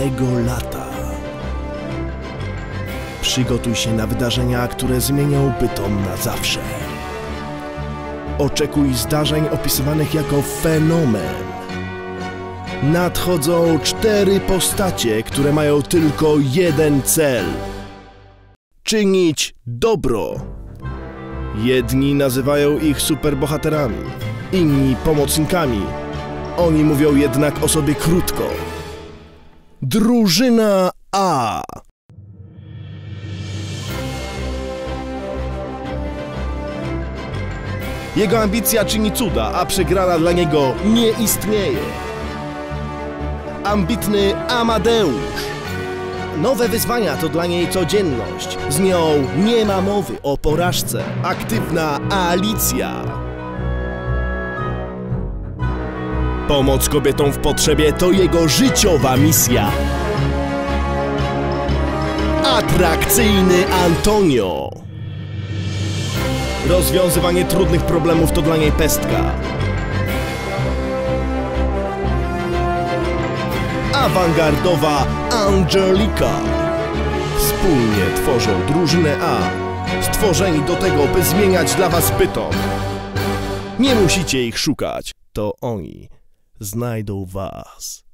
tego lata. Przygotuj się na wydarzenia, które zmienią Bytom na zawsze. Oczekuj zdarzeń opisywanych jako fenomen. Nadchodzą cztery postacie, które mają tylko jeden cel. Czynić dobro. Jedni nazywają ich superbohaterami, inni pomocnikami. Oni mówią jednak o sobie krótko. Drużyna A. Jego ambicja czyni cuda, a przegrana dla niego nie istnieje. Ambitny Amadeusz. Nowe wyzwania to dla niej codzienność. Z nią nie ma mowy o porażce. Aktywna Alicja. Pomoc kobietom w potrzebie to jego życiowa misja. Atrakcyjny Antonio. Rozwiązywanie trudnych problemów to dla niej pestka. Awangardowa Angelika. Wspólnie tworzą drużynę A. Stworzeni do tego, by zmieniać dla was bytom. Nie musicie ich szukać, to oni znajdą was.